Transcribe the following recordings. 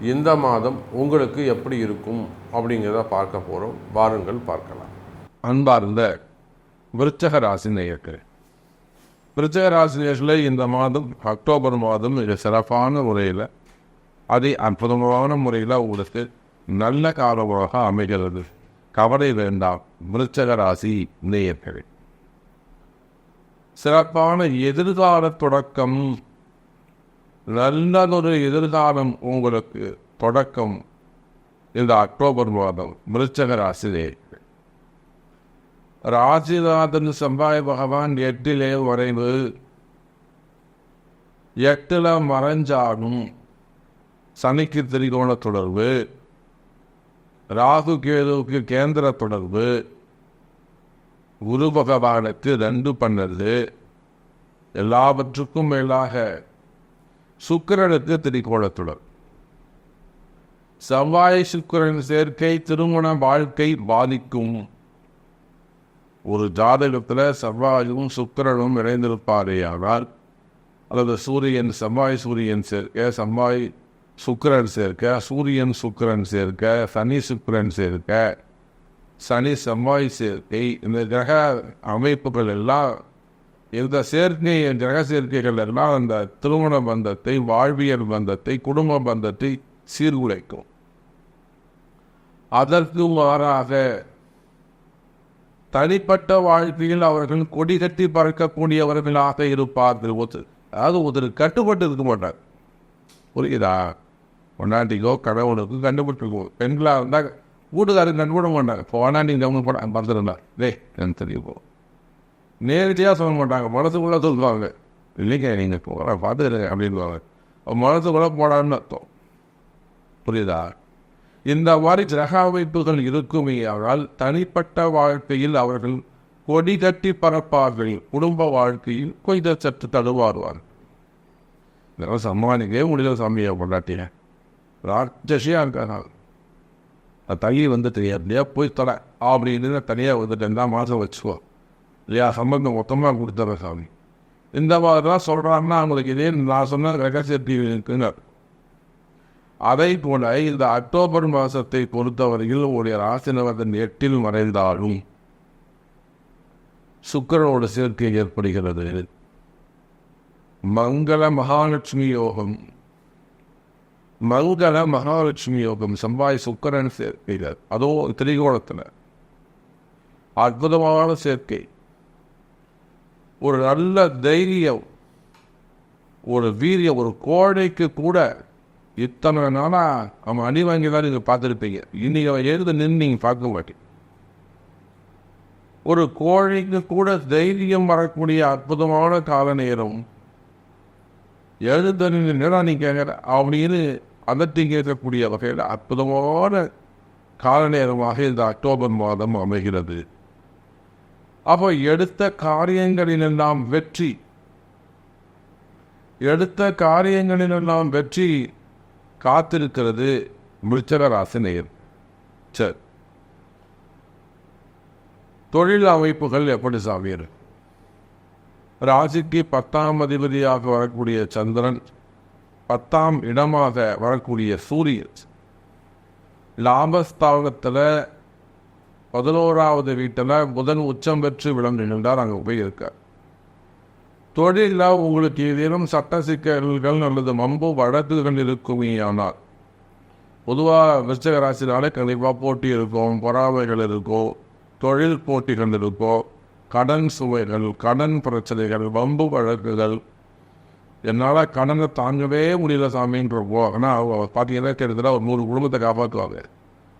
இந்த மாதம் உங்களுக்கு எப்படி இருக்கும் அப்படிங்கிறத பார்க்க போகிறோம் வாருங்கள் பார்க்கலாம். அன்பார்ந்த விருச்சக ராசி நேயர்கள் விருச்சக ராசி நேயர்களே இந்த மாதம் அக்டோபர் மாதம் மிக சிறப்பான முறையில் அதை அற்புதமான முறையில் உங்களுக்கு நல்ல காலமாக அமைகிறது. கவலை வேண்டாம் விருச்சக ராசி நேயர்கள். சிறப்பான எதிர்கால தொடக்கம் நல்லதொரு எதிர்காலம் உங்களுக்கு தொடக்கம் இந்த அக்டோபர் மாதம் மிருச்சக ராசிலே. ராசிநாதன் செவ்வாய் பகவான் எட்டிலே வரைவு எட்டில் மறைஞ்சாலும் சனிக்கு திரிகோண தொடர்பு ராகு கேதுவுக்கு கேந்திர தொடர்பு குரு பகவானுக்கு ரெண்டு பன்னெண்டு. எல்லாவற்றுக்கும் மேலாக சுக்கிரனுக்கு திரிகோணத்துடன். செவ்வாய் சுக்கிரன் சேர்க்கை திருமண வாழ்க்கை பாதிக்கும். ஒரு ஜாதகத்தில் செவ்வாயும் சுக்கிரனும் இணைந்திருப்பாரே ஆனால் அல்லது சூரியன் செவ்வாய் சூரியன் சேர்க்க செவ்வாய் சுக்கிரன் சேர்க்க சூரியன் சுக்கிரன் சேர்க்க சனி சுக்கிரன் சேர்க்க சனி செவ்வாய் சேர்க்கை இந்த கிரக அமைப்புகள் எல்லாம் இந்த சேர்க்கை கிரக சேர்க்கைகள் எல்லாம் அந்த திருமண பந்தத்தை வாழ்வியல் பந்தத்தை குடும்ப பந்தத்தை சீர்குலைக்கும். அதற்கு மாறாக தனிப்பட்ட வாழ்க்கையில் அவர்கள் கொடி கட்டி பறக்கக்கூடியவர்களாக இருப்பார்கள். ஒத்து அதாவது ஒருத்தர் கட்டுப்பட்டு இருக்க மாட்டார். புரியுதா? பொண்டாட்டிக்கோ கடவுளுக்கும் கண்டுபிடிச்சிருக்கும் பெண்களாக இருந்தால் வீட்டுக்காரர் கண்டுபிட மாட்டாங்க போனாண்டி கவனம் போட பறந்துருந்தா டேய் எனக்கு தெரியும் போ நேரடியாக சொல்ல மாட்டாங்க. மனசுக்குள்ளே சொல்லுவாங்க. இல்லைங்க நீங்கள் போகிற பார்த்துருங்க அப்படின்வாங்க மனசுக்குள்ளே போடான்னு அர்த்தம். புரியுதா? இந்த மாதிரி கிரக அமைப்புகள் இருக்குமே ஆனால் தனிப்பட்ட வாழ்க்கையில் அவர்கள் கொடி கட்டி பறப்பார்கள். குடும்ப வாழ்க்கையில் கொஞ்சம் சற்று தடுவாருவார் இதெல்லாம் சமாளிக்கவே முடியல சாமியை கொண்டாட்டிய ராட்சசியாக இருக்காங்க நான் தள்ளி வந்துட்டு இல்லையா போய் தர அப்படின்னு தனியாக வந்துட்டு தான் மாதம் வச்சுக்கோ. இல்லையா சம்பந்தம் மொத்தமாக கொடுத்துற சாமி. இந்த மாதிரிலாம் சொல்கிறாங்கன்னா அவங்களுக்கு இதே நான் சொன்ன ரகசியத்தில் இருக்குங்க அதை போல இந்த அக்டோபர் மாதத்தை பொறுத்தவரையில் உடைய ராசினவர்தன் எட்டில் மறைந்தாலும் சுக்கரனோட சேர்க்கை ஏற்படுகிறது. மங்கள மகாலட்சுமி யோகம் மங்கள மகாலட்சுமி யோகம் செவ்வாய் சுக்கரன் சேர்க்கைகள் அதோ திரிகோணத்தில். அற்புதமான சேர்க்கை. ஒரு நல்ல தைரியம் ஒரு வீரியம் ஒரு கோடைக்கு கூட இத்தனை நாளாக அவன் அடி வாங்கி தான் நீங்கள் பார்த்துருப்பீங்க. இன்னைக்கு அவன் எழுத நின்று நீங்கள் பார்க்க மாட்டேன் ஒரு கோழைக்கு கூட தைரியம் வரக்கூடிய அற்புதமான கால நேரம். எழுந்தறிந்த நேரம் நீ கேட்குற அப்படின்னு அதட்டி கேட்கக்கூடிய வகையில் அற்புதமான கால நேரமாக இந்த அக்டோபர் மாதம் அமைகிறது. அப்போ எடுத்த காரியங்களிலெல்லாம் வெற்றி. எடுத்த காரியங்களிலெல்லாம் வெற்றி காத்திருக்கிறது மிருச்சக சரி. தொழில் அமைப்புகள் எப்படி சாமியர்? ராசிக்கு பத்தாம் அதிபதியாக வரக்கூடிய சந்திரன் பத்தாம் இடமாக வரக்கூடிய சூரியன். லாபஸ்தானத்தில் பதினோராவது வீட்டில் புதன் உச்சம் பெற்று விளங்குகின்றார் அங்கே போய் இருக்கார் தொழிலில் உங்களுக்கு ஏதேனும் சட்ட சிக்கல்கள் அல்லது மம்பு வழக்குகள் இருக்குமே ஆனால் பொதுவாக விருச்சக ராசினாலே கண்டிப்பாக போட்டி இருக்கும் பொறாமைகள் இருக்கும் தொழில் போட்டிகள் இருக்கும் கடன் சுவைகள் கடன் பிரச்சனைகள் வம்பு வழக்குகள் என்னால் கடனை தாங்கவே முடியல சாமின்றப்போ. ஆனால் அவங்க பார்த்தீங்கன்னா கிட்டத்தட்ட ஒரு நூறு குடும்பத்தை காப்பாற்றுவாங்க.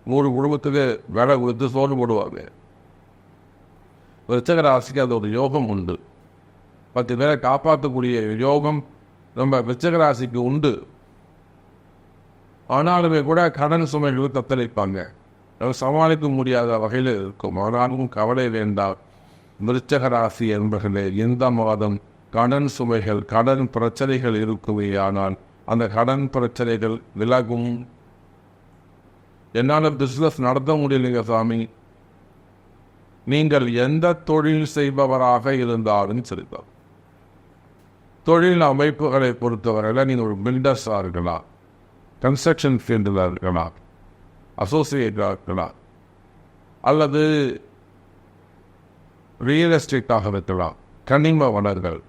நூறு குடும்பத்துக்கு வேலை கொடுத்து சோறு போடுவாங்க. விருச்சக ராசிக்கு அது ஒரு யோகம் உண்டு. பத்து பேரை காப்பாற்றக்கூடிய யோகம் நம்ம விருச்சக ராசிக்கு உண்டு. ஆனாலுமே கூட கடன் சுமைகள் தத்தளிப்பாங்க. அது சமாளிக்க முடியாத வகையில் இருக்கும். ஆனாலும் கவலை வேண்டாம். விருச்சக ராசி என்பர்களே எந்த மாதம் கடன் சுமைகள் கடன் பிரச்சனைகள் இருக்குமே. ஆனால் அந்த கடன் பிரச்சனைகள் விலகும். என்னால் பிஸ்னஸ் நடத்த முடியலைங்க சாமி. நீங்கள் எந்த தொழில் செய்பவராக இருந்தாலும் சரிதான் தொழில் அமைப்புகளை பொறுத்தவரையில் நீங்கள் ஒரு பில்டர்ஸாக இருக்கலாம். கன்ஸ்ட்ரக்ஷன் ஃபீல்டில் இருக்கலாம். அசோசியேட்டாக இருக்கலாம். அல்லது ரியல் எஸ்டேட்டாக இருக்கலாம். கனிம வளர்கள்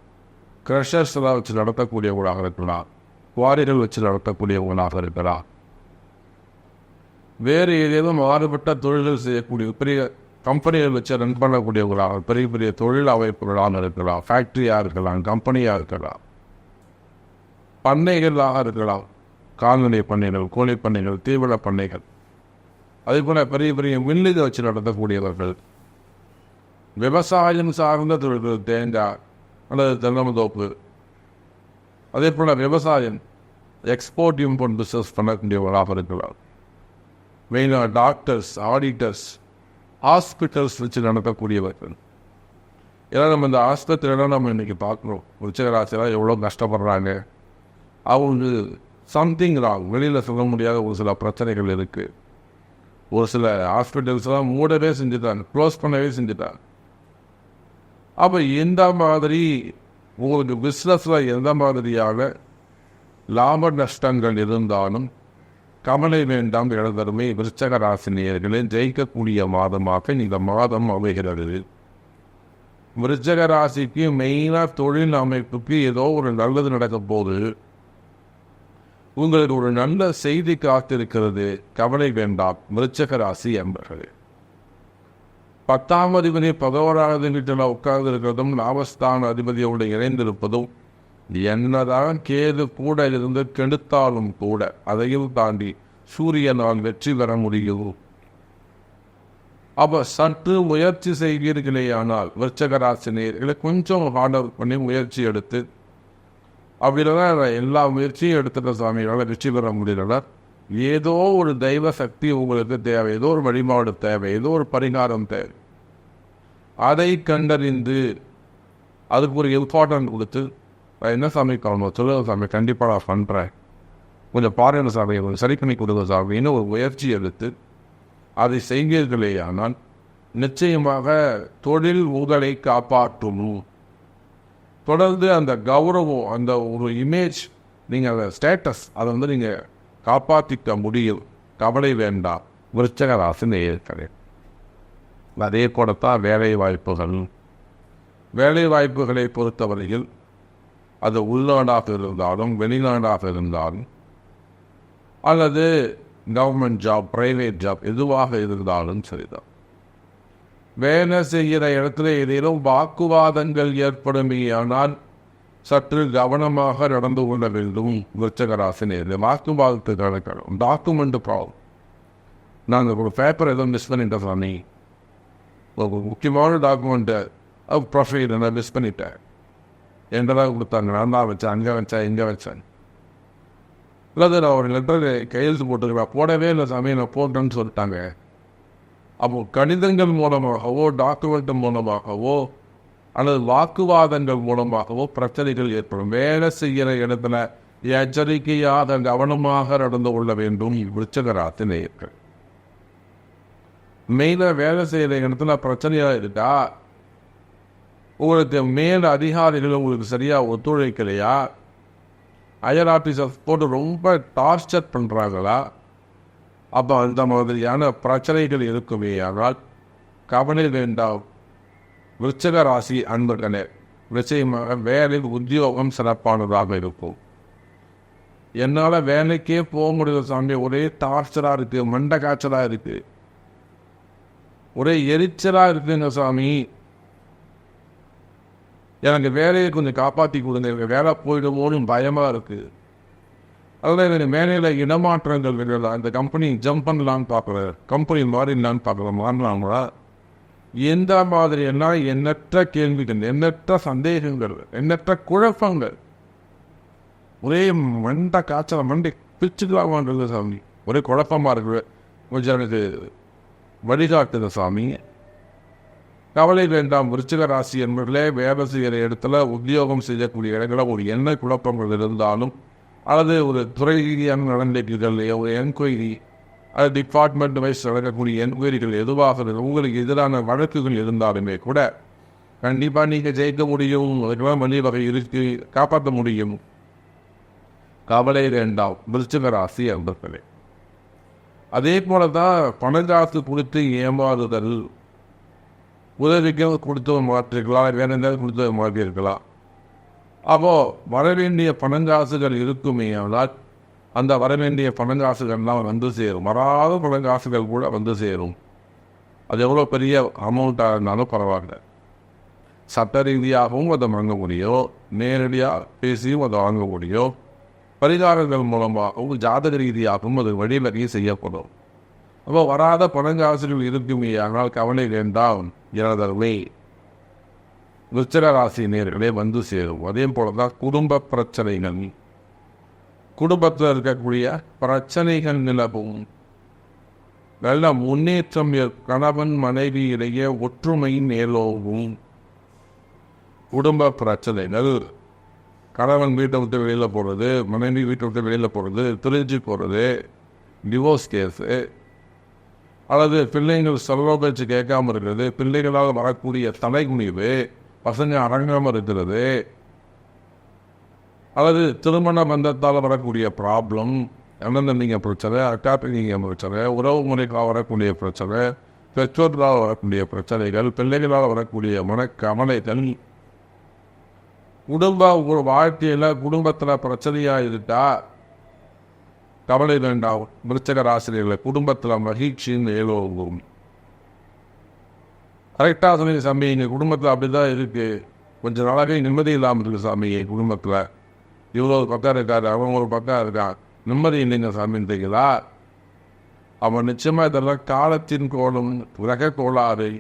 க்ரஷர்ஸ் எல்லாம் வச்சு நடத்தக்கூடியவங்களாக இருக்கலாம். குவாரிகள் வச்சு நடத்தக்கூடியவங்களாக இருக்கலாம். வேறு ஏதேனும் மாறுபட்ட தொழில்கள் செய்யக்கூடிய பெரிய கம்பெனிகள் வச்சு ரன் பண்ணக்கூடியவர்களாக பெரிய பெரிய தொழில் அமைப்புகளாக இருக்கலாம் ஃபேக்ட்ரியாக இருக்கலாம் கம்பெனியாக இருக்கலாம். பண்ணைகளாக இருக்கலாம். கால்நடை பண்ணைகள் கோழி பண்ணைகள் தீவிர பண்ணைகள். அதே போல் பெரிய பெரிய மில்லுகள் வச்சு நடத்தக்கூடியவர்கள். விவசாயம் சார்ந்த தொழில்கள் தேங்காய் அல்லது தென்னமத்தோப்பு அதே போல் விவசாயம் எக்ஸ்போர்ட் இம்போர்ட் பிஸ்னஸ் பண்ணக்கூடியவர்களாக இருக்கலாம். மெயினாக டாக்டர்ஸ் ஆடிட்டர்ஸ் ஹாஸ்பிட்டல்ஸ் வச்சு நடத்தக்கூடியவர்கள் ஏன்னா நம்ம இந்த ஆஸ்பத்திரியெல்லாம் நம்ம இன்றைக்கி பார்க்குறோம். உச்சகராசியெல்லாம் எவ்வளோ கஷ்டப்படுறாங்க. அவங்க சம்திங் ராங் வெளியில் சொல்ல முடியாத ஒரு சில பிரச்சனைகள் இருக்குது ஒரு சில ஹாஸ்பிட்டல்ஸ்லாம் மூடவே செஞ்சுட்டாங்க. க்ளோஸ் பண்ணவே செஞ்சுட்டாங்க. அப்போ எந்த மாதிரி உங்களுக்கு பிஸ்னஸில் எந்த மாதிரியான லாப நஷ்டங்கள் இருந்தாலும் கவலை வேண்டாம் எழுதருமே விருச்சக ராசினியர்களே ஜெயிக்கக்கூடிய மாதமாக இந்த மாதம் அமைகிறது. விருச்சக ராசிக்கு மெயினாக தொழில் அமைப்புக்கு ஏதோ ஒரு நல்லது நடக்கும் போது உங்களுக்கு ஒரு நல்ல செய்தி காத்திருக்கிறது. கவலை வேண்டாம் விருச்சக ராசி என்பர்களே. பத்தாம் அதிபதி பதினோராவது வீட்டில் உட்கார்ந்து இருக்கிறதும் லாபஸ்தான அதிபதியோடு இணைந்திருப்பதும் என்னதான் கேது கூட இருந்து கெடுத்தாலும் கூட அதையும் தாண்டி சூரியனால் வெற்றி பெற முடியும். அப்ப சற்று முயற்சி செய்வீர்களே ஆனால் விருச்சகராசினியர்களை கொஞ்சம் ஹார்ட் ஒர்க் பண்ணி முயற்சி எடுத்து அப்படின்னா எல்லா முயற்சியும் எடுத்துட்ட சாமிகளால் வெற்றி பெற முடியலன்னா ஏதோ ஒரு தெய்வ சக்தி உங்களுக்கு தேவை ஏதோ ஒரு வழிபாடு தேவை ஏதோ ஒரு பரிகாரம் தேவை. அதை கண்டறிந்து அதுக்கு ஒரு இம்பார்ட்டன்ட் கொடுத்து என்ன சாமி காணும் சொல்லுங்க சாமி கண்டிப்பாக நான் பண்ணுறேன் கொஞ்சம் பாருங்கள் சாமி கொஞ்சம் சரி பண்ணி கொடுங்க சாமின்னு ஒரு முயற்சி எடுத்து அதை செய்வீர்களே ஆனால் நிச்சயமாக தொழில் உங்களை காப்பாற்றும்? தொடர்ந்து அந்த கௌரவம் அந்த ஒரு இமேஜ் நீங்கள் அந்த ஸ்டேட்டஸ் அதை வந்து நீங்கள் காப்பாற்றிக்க முடியும். கவலை வேண்டாம். விருச்சக ராசி நேயர்களே அதே தான் வேலை வாய்ப்புகள் வேலை வாய்ப்புகளை பொறுத்தவரையில் அது உள்நாடாக இருந்தாலும் வெளிநாடாக இருந்தாலும் அல்லது கவர்மெண்ட் ஜாப் பிரைவேட் ஜாப் எதுவாக இருந்தாலும் சரிதான். வேலை செய்கிற இடத்துல ஏதேனும் வாக்குவாதங்கள் ஏற்படுமேயானால் சற்று கவனமாக நடந்து கொள்ள வேண்டும். விருச்சகராசினியர் வாக்குவாதத்தை நடக்கணும் டாக்குமெண்ட் ப்ராப்ளம் நாங்கள் ஒரு பேப்பர் எதுவும் மிஸ் பண்ணிட்டோம் சாமி. ஒரு முக்கியமான டாக்குமெண்ட்டு ப்ரொஃபைல் நான் மிஸ் பண்ணிட்டேன். என்றதாக கொடுத்தாங்க. நான் தான் வச்சேன் அங்கே வச்சேன் இங்கே வச்சேன் இல்லை நான் ஒரு லெட்டர் கையெழுத்து போட்டுருக்கேன் போடவே இல்லை சாமி நான் போட்டேன்னு சொல்லிட்டாங்க. அப்போ கடிதங்கள் மூலமாகவோ டாக்குமெண்ட் மூலமாகவோ அல்லது வாக்குவாதங்கள் மூலமாகவோ பிரச்சனைகள் ஏற்படும். வேலை செய்கிற இடத்துல எச்சரிக்கையாக கவனமாக நடந்து கொள்ள வேண்டும். விருச்சகராத்து நேயர்கள். மெயினாக வேலை செய்கிற இடத்துல பிரச்சனையாக இருக்கா? உங்களுக்கு மேல் அதிகாரிகள் உங்களுக்கு சரியாக ஒத்துழைக்கலையா? ஹையர் ஆஃபீஸர் போட்டு ரொம்ப டார்ச்சர் பண்ணுறாங்களா அப்போ அந்த மாதிரியான பிரச்சனைகள் இருக்குமே ஆனால் கவலை வேண்டாம் விருச்சக ராசி அன்பர்களே நிச்சயமாக வேலை உத்தியோகம் சிறப்பானதாக இருக்கும். என்னால் வேலைக்கே போக முடியல சாமி. ஒரே டார்ச்சராக இருக்குது மண்டை காய்ச்சலாக இருக்குது ஒரே எரிச்சலாக இருக்குங்க சாமி. எனக்கு வேலையை கொஞ்சம் காப்பாற்றி கொடுங்க. எனக்கு வேலை போயிடுவோன்னு பயமாக இருக்குது அதில் எனக்கு வேலையில் இடமாற்றங்கள் வேணும் இந்த கம்பெனி ஜம்ப் பண்ணலான்னு பார்க்குறேன் கம்பெனி மாறிடலான்னு பார்க்குறேன் மாறினாங்களா எந்த மாதிரி எல்லாம் எண்ணற்ற கேள்விகள் எண்ணற்ற சந்தேகங்கள் எண்ணற்ற குழப்பங்கள். ஒரே மண்ட காய்ச்சல் மண்டை பிச்சுக்கலாமான்றது சாமி. ஒரே குழப்பமாக இருக்குது கொஞ்சம் எனக்கு வழிகாட்டுது சாமி. கவலை வேண்டாம் விருச்சிக ராசி என்பதிலே வேலை செய்கிற இடத்துல உத்தியோகம் செய்யக்கூடிய இடங்களில் ஒரு எண்ண குழப்பங்கள் இருந்தாலும் அல்லது ஒரு துறை ரீதியான நடவடிக்கைகள் ஒரு என்கொயரி அது டிபார்ட்மெண்ட் வைஸ் நடக்கக்கூடிய என்கொயரிகள் எதுவாக உங்களுக்கு எதிரான வழக்குகள் இருந்தாலுமே கூட கண்டிப்பாக நீங்கள் ஜெயிக்க முடியும் அதுக்கெல்லாம் வழி வகை இருக்கு காப்பாற்ற முடியும். கவலை வேண்டாம் விருச்சிக ராசி என்பர்களே. அதே போல தான் பணங்காசு கொடுத்து ஏமாறுதல் உதவிக்கு கொடுத்து மாற்றிருக்கலாம் வேறு எதாவது கொடுத்து மாற்றிருக்கலாம். அப்போது வரவேண்டிய பணங்காசுகள் இருக்குமே ஆனால் அந்த வரவேண்டிய பணங்காசுகள்லாம் வந்து சேரும். வராத பணங்காசுகள் கூட வந்து சேரும். அது எவ்வளோ பெரிய அமௌண்ட்டாக இருந்தாலும் பரவாயில்ல. சட்ட ரீதியாகவும் அதை வாங்க முடியும். நேரடியாக பேசியும் அதை வாங்க முடியும். பரிகாரங்கள் மூலமாகவும் ஜாதக ரீதியாகவும் அது வழிவகையும் செய்யப்படும். அப்போ வராத பணங்காசுகள் இருக்குமே ஆனால் கவலை வேண்டாம். எனதர்வே விருச்சிக நேர்களே வந்து சேரும். அதே போல தான் குடும்ப பிரச்சனைகள். குடும்பத்தில் இருக்கக்கூடிய பிரச்சனைகள் நிலவும். நல்ல முன்னேற்றம் கணவன் மனைவி இடையே ஒற்றுமை மேலோகும் குடும்ப பிரச்சனைகள். கணவன் வீட்டை விட்டு வெளியில் போகிறது மனைவி வீட்டை விட்டு வெளியில் போகிறது திருச்சி போகிறது டிவோர்ஸ் கேஸு அல்லது பிள்ளைங்கள் சொல்ல பேச்சு கேட்காம இருக்கிறது பிள்ளைகளால் வரக்கூடிய தலைகுனிவு பசங்க அடங்காமல் இருக்கிறது. அல்லது திருமண பந்தத்தால் வரக்கூடிய ப்ராப்ளம் அண்ணந்தம்பிங்க பிரச்சனை அக்காப்பிங்க பிரச்சனை உறவு முறைக்காக வரக்கூடிய பிரச்சனை பெற்றோர்களால் வரக்கூடிய பிரச்சனைகள் பிள்ளைகளால் வரக்கூடிய மனக்கவலைகள் குடும்ப ஒரு வாழ்க்கையில் குடும்பத்தில் பிரச்சனையாக இருந்தால் கவலை வேண்டாம். விருச்சக ராசிரியர்களை குடும்பத்தில் மகிழ்ச்சின்னு ஏழுவோம் கரெக்டாக சொன்னீங்க சாமி. எங்கள் குடும்பத்தில் அப்படி தான் இருக்குது கொஞ்சம் நாளாகவே நிம்மதி இல்லாமல் இருக்குது சாமி என் குடும்பத்தில். இவ்வளோ ஒரு பக்கம் இருக்காரு அவன் ஒரு பக்கம் இருக்கான். நிம்மதி இல்லைங்க சாமின்றீங்களா அவன் நிச்சயமாக இதெல்லாம் காலத்தின் கோலம் உலக கோளாறு.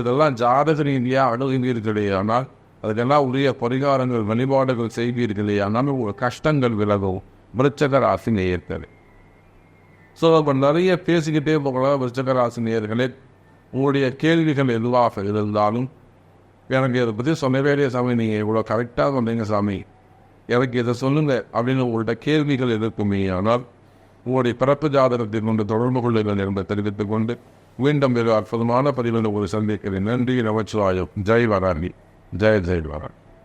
இதெல்லாம் ஜாதக ரீதியாக அணுகுவீர்களே ஆனால் அதுக்கெல்லாம் உரிய பரிகாரங்கள் வழிபாடுகள் செய்வீர்களே ஆனால் கஷ்டங்கள் விலகும். விருச்சக ராசி நேயர்களே ஸோ இப்போ நிறைய பேசிக்கிட்டே போகலாம் விருச்சக ராசி நேயர்களே உங்களுடைய கேள்விகள் எதுவாக இருந்தாலும் எனக்கு இதை பற்றி சொல்லவே இல்லையே சாமி. நீங்கள் இவ்வளோ கரெக்டாக சொன்னீங்க சாமி. எனக்கு இதை சொல்லுங்கள் அப்படின்னு உங்கள்கிட்ட கேள்விகள் இருக்குமே ஆனால் உங்களுடைய பிறப்பு ஜாதகத்தை கொண்டு தொடர்பு கொள்ளுங்கள் என்பதை தெரிவித்துக் கொண்டு மீண்டும் மிக அற்புதமான பதிவில் ஒரு சந்திக்கிறேன். நன்றி நமச்சிவாயம். ஜெய் வராணி ஜெய ஜெய் வராணி